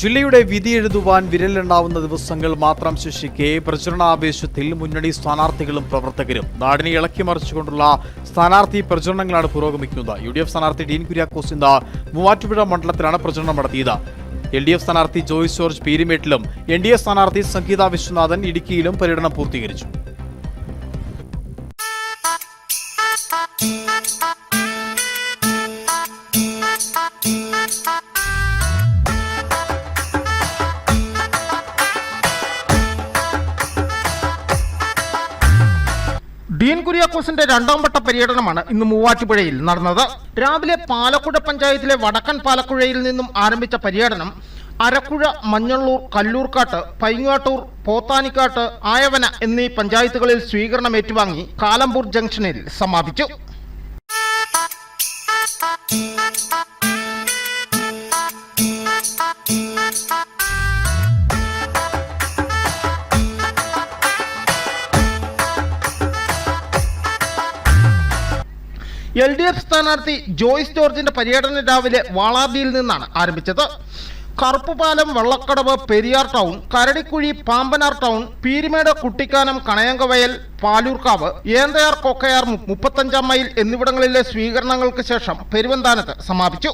ജില്ലയുടെ വിധി എഴുതുവാൻ വിരലെണ്ണാവുന്ന ദിവസങ്ങൾ മാത്രം ശേഷിക്കെ പ്രചരണാവേശത്തിൽ മുന്നണി സ്ഥാനാർത്ഥികളും പ്രവർത്തകരും. നാടിനെ ഇളക്കി മറിച്ചുകൊണ്ടുള്ള സ്ഥാനാർത്ഥി പ്രചരണങ്ങളാണ് പുരോഗമിക്കുന്നത്. യു ഡി എഫ് സ്ഥാനാർത്ഥി ഡീൻ കുര്യാക്കോസ് ഇന്ന് മൂവാറ്റുപുഴ മണ്ഡലത്തിലാണ് പ്രചരണം നടത്തിയത്. എൽ ഡി എഫ് സ്ഥാനാർത്ഥി ജോയ്സ് ജോർജ് പീരിമേട്ടിലും എൻ ഡി എ സ്ഥാനാർത്ഥി സംഗീത വിശ്വനാഥൻ ഇടുക്കിയിലും പര്യടനം പൂർത്തീകരിച്ചു. ഡീൻ കുര്യാക്കോസിന്റെ രണ്ടാം വട്ട പര്യടനമാണ് ഇന്ന് മൂവാറ്റുപുഴയിൽ നടന്നത്. രാവിലെ പാലക്കുഴ പഞ്ചായത്തിലെ വടക്കൻ പാലക്കുഴയിൽ നിന്നും ആരംഭിച്ച പര്യടനം അരക്കുഴ മഞ്ഞള്ളൂർ കല്ലൂർക്കാട്ട് പൈങ്ങാട്ടൂർ പോത്താനിക്കാട്ട് ആയവന എന്നീ പഞ്ചായത്തുകളിൽ സ്വീകരണം ഏറ്റുവാങ്ങി കാലമ്പൂർ ജംഗ്ഷനിൽ സമാപിച്ചു. എൽ ഡി എഫ് സ്ഥാനാർത്ഥി ജോയ്സ് ജോർജിന്റെ പര്യടനം രാവിലെ വാളാബിയിൽ നിന്നാണ് ആരംഭിച്ചത്. കറുപ്പുപാലം വള്ളക്കടവ് പെരിയാർ ടൗൺ കരടിക്കുഴി പാമ്പനാർ ടൗൺ പീരിമേട് കുട്ടിക്കാനം കണയങ്കവയൽ പാലൂർക്കാവ് ഏന്തയാർ കൊക്കയാർ മുപ്പത്തഞ്ചാം മൈൽ എന്നിവിടങ്ങളിലെ സ്വീകരണങ്ങൾക്ക് ശേഷം പെരുവന്താനത്ത് സമാപിച്ചു.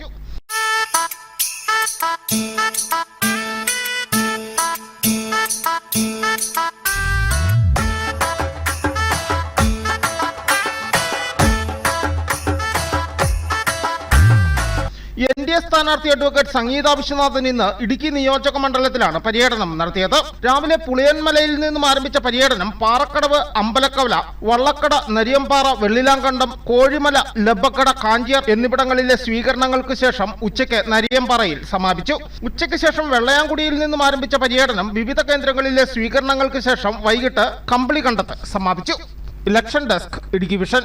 എ സ്ഥാനാർത്ഥി അഡ്വക്കേറ്റ് സംഗീത വിശ്വനാഥൻ ഇന്ന് ഇടുക്കി നിയോജക മണ്ഡലത്തിലാണ് പര്യടനം നടത്തിയത്. രാവിലെ പുളിയൻമലയിൽ നിന്നും ആരംഭിച്ച പര്യടനം പാറക്കടവ് അമ്പലക്കവല വള്ളക്കട നരിയമ്പാറ വെള്ളിലാങ്കണ്ടം കോഴിമല ലബക്കട കാഞ്ചിയാർ എന്നിവിടങ്ങളിലെ സ്വീകരണങ്ങൾക്ക് ശേഷം ഉച്ചയ്ക്ക് നരിയമ്പാറയിൽ സമാപിച്ചു. ഉച്ചയ്ക്ക് ശേഷം വെള്ളയാങ്കുടിയിൽ നിന്നും ആരംഭിച്ച പര്യടനം വിവിധ കേന്ദ്രങ്ങളിലെ സ്വീകരണങ്ങൾക്ക് ശേഷം വൈകിട്ട് കമ്പിളികണ്ടത്ത് സമാപിച്ചു. Election desk Idukki vision.